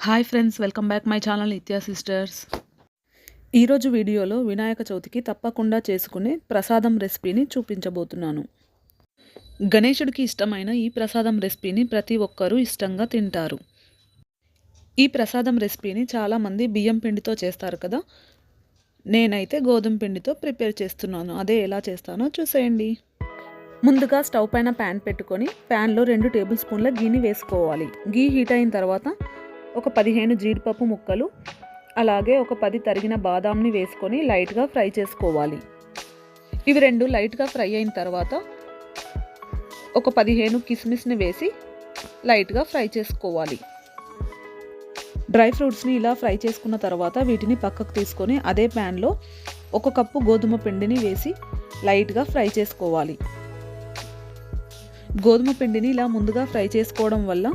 Hi friends welcome back my channel Nithya sisters ఈరోజు వీడియోలో వినాయక చవితికి తప్పకుండా చేసుకునే ప్రసాదం రెసిపీని చూపించబోతున్నాను. గణేశుడికి ఇష్టమైన ఈ ప్రసాదం రెసిపీని ప్రతి ఒక్కరూ ఇష్టంగా తింటారు. ఈ ప్రసాదం రెసిపీని చాలామంది బియ్యం పిండితో చేస్తారు కదా? నేనైతే గోధుమ పిండితో ప్రిపేర్ చేస్తున్నాను. అదే ఎలా చేస్తానో చూసేయండి. ముందుగా స్టవ్ పైన ప్యాన్ పెట్టుకొని ప్యాన్లో రెండు టేబుల్ స్పూన్ల గీని వేసుకోవాలి. గీ హీట్ అయిన తర్వాత ఒక పదిహేను జీడిపప్పు ముక్కలు అలాగే ఒక పది తరిగిన బాదాంని వేసుకొని లైట్గా ఫ్రై చేసుకోవాలి. ఇవి రెండు లైట్గా ఫ్రై అయిన తర్వాత ఒక పదిహేను కిస్మిస్ని వేసి లైట్గా ఫ్రై చేసుకోవాలి. డ్రై ఫ్రూట్స్ని ఇలా ఫ్రై చేసుకున్న తర్వాత వీటిని పక్కకు తీసుకొని అదే ప్యాన్లో ఒక కప్పు గోధుమ పిండిని వేసి లైట్గా ఫ్రై చేసుకోవాలి. గోధుమ పిండిని ఇలా ముందుగా ఫ్రై చేసుకోవడం వల్ల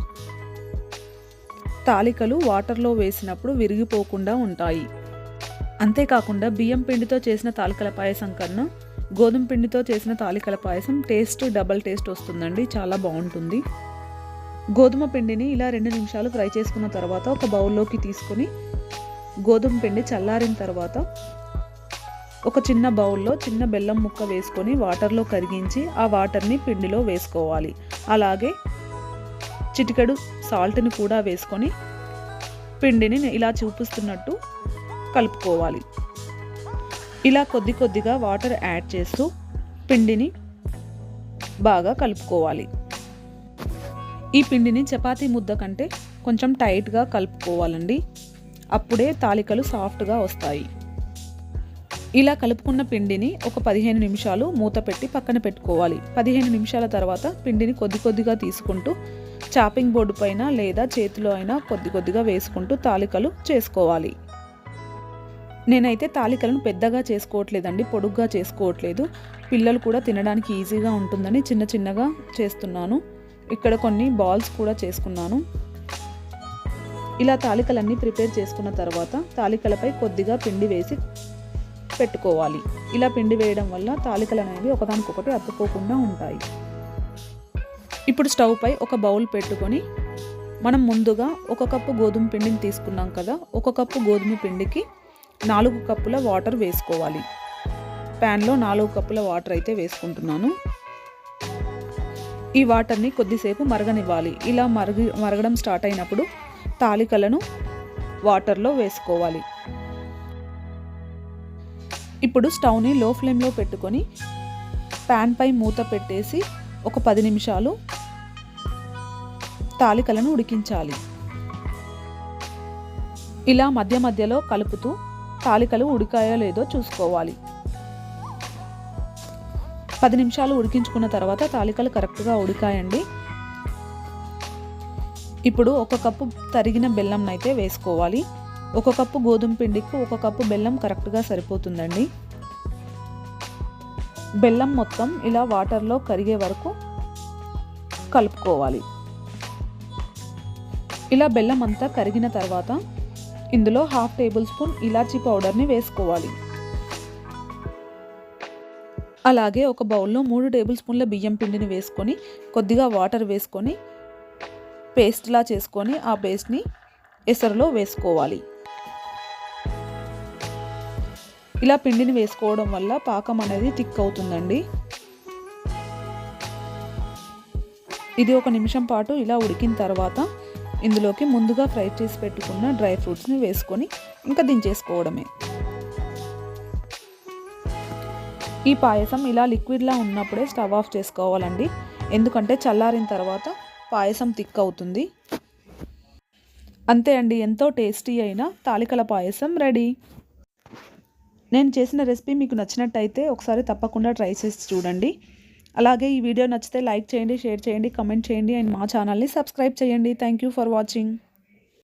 తాలికలు వాటర్లో వేసినప్పుడు విరిగిపోకుండా ఉంటాయి. అంతేకాకుండా బియ్యం పిండితో చేసిన తాలికల పాయసం కన్నా గోధుమ పిండితో చేసిన తాలికల పాయసం టేస్ట్ డబల్ టేస్ట్ వస్తుందండి. చాలా బాగుంటుంది. గోధుమ పిండిని ఇలా రెండు నిమిషాలు ఫ్రై చేసుకున్న తర్వాత ఒక బౌల్లోకి తీసుకొని గోధుమ పిండి చల్లారిన తర్వాత ఒక చిన్న బౌల్లో చిన్న బెల్లం ముక్క వేసుకొని వాటర్లో కరిగించి ఆ వాటర్ని పిండిలో వేసుకోవాలి. అలాగే చిటికెడు సాల్ట్ని కూడా వేసుకొని పిండిని ఇలా చూపిస్తున్నట్టు కలుపుకోవాలి. ఇలా కొద్ది కొద్దిగా వాటర్ యాడ్ చేస్తూ పిండిని బాగా కలుపుకోవాలి. ఈ పిండిని చపాతీ ముద్ద కంటే కొంచెం టైట్గా కలుపుకోవాలండి. అప్పుడే తాలికలు సాఫ్ట్గా వస్తాయి. ఇలా కలుపుకున్న పిండిని ఒక పదిహేను నిమిషాలు మూత పెట్టి పక్కన పెట్టుకోవాలి. పదిహేను నిమిషాల తర్వాత పిండిని కొద్ది కొద్దిగా తీసుకుంటూ చాపింగ్ బోర్డు పైన లేదా చేతిలో అయినా కొద్ది కొద్దిగా వేసుకుంటూ తాలికలు చేసుకోవాలి. నేనైతే తాలికలను పెద్దగా చేసుకోవట్లేదండి పొడుగ్గా చేసుకోవట్లేదు. పిల్లలు కూడా తినడానికి ఈజీగా ఉంటుందని చిన్న చిన్నగా చేస్తున్నాను. ఇక్కడ కొన్ని బాల్స్ కూడా చేసుకున్నాను. ఇలా తాలికలన్నీ ప్రిపేర్ చేసుకున్న తర్వాత తాలికలపై కొద్దిగా పిండి వేసి పెట్టుకోవాలి. ఇలా పిండి వేయడం వల్ల తాలికలు అనేవి ఒకదానికొకటి అతుక్కోకుండా ఉంటాయి. ఇప్పుడు స్టవ్ పై ఒక బౌల్ పెట్టుకొని మనం ముందుగా ఒక కప్పు గోధుమ పిండిని తీసుకున్నాం కదా ఒక కప్పు గోధుమ పిండికి నాలుగు కప్పుల వాటర్ వేసుకోవాలి. ప్యాన్లో నాలుగు కప్పుల వాటర్ అయితే వేసుకుంటున్నాను. ఈ వాటర్ని కొద్దిసేపు మరగనివ్వాలి. ఇలా మరగ మరగడం స్టార్ట్ అయినప్పుడు తాలికలను వాటర్లో వేసుకోవాలి. ఇప్పుడు స్టవ్ని లో ఫ్లేమ్లో పెట్టుకొని ప్యాన్పై మూత పెట్టేసి ఒక పది నిమిషాలు తాలికలను ఉడికించాలి. ఇలా మధ్య మధ్యలో కలుపుతూ తాలికలు ఉడికాయో లేదో చూసుకోవాలి. పది నిమిషాలు ఉడికించుకున్న తర్వాత తాలికలు కరెక్ట్గా ఉడికాయండి. ఇప్పుడు ఒక కప్పు తరిగిన బెల్లం అయితే వేసుకోవాలి. ఒక కప్పు గోధుమ పిండికి ఒక కప్పు బెల్లం కరెక్ట్గా సరిపోతుందండి. బెల్లం మొత్తం ఇలా వాటర్లో కరిగే వరకు కలుపుకోవాలి. ఇలా బెల్లం అంతా కరిగిన తర్వాత ఇందులో హాఫ్ టేబుల్ స్పూన్ ఇలాచీ పౌడర్ని వేసుకోవాలి. అలాగే ఒక బౌల్లో మూడు టేబుల్ స్పూన్ల బియ్యం పిండిని వేసుకొని కొద్దిగా వాటర్ వేసుకొని పేస్ట్లా చేసుకొని ఆ పేస్ట్ని ఎసరులో వేసుకోవాలి. ఇలా పిండిని వేసుకోవడం వల్ల పాకం అనేది థిక్ అవుతుందండి. ఇది ఒక నిమిషం పాటు ఇలా ఉడికిన తర్వాత ఇందులోకి ముందుగా ఫ్రై చేసి పెట్టుకున్న డ్రై ఫ్రూట్స్ని వేసుకొని ఇంకా దించేసుకోవడమే. ఈ పాయసం ఇలా లిక్విడ్లా ఉన్నప్పుడే స్టవ్ ఆఫ్ చేసుకోవాలండి. ఎందుకంటే చల్లారిన తర్వాత పాయసం థిక్ అవుతుంది. అంతే అండి ఎంతో టేస్టీ అయిన తాలికల పాయసం రెడీ. నేను చేసిన రెసిపీ మీకు నచ్చినట్టయితే ఒకసారి తప్పకుండా ట్రై చేసి చూడండి. అలాగే ఈ వీడియో నచ్చితే లైక్ చేయండి షేర్ చేయండి కమెంట్ చేయండి అండ్ మా ఛానల్ని సబ్స్క్రైబ్ చేయండి. Thank you for watching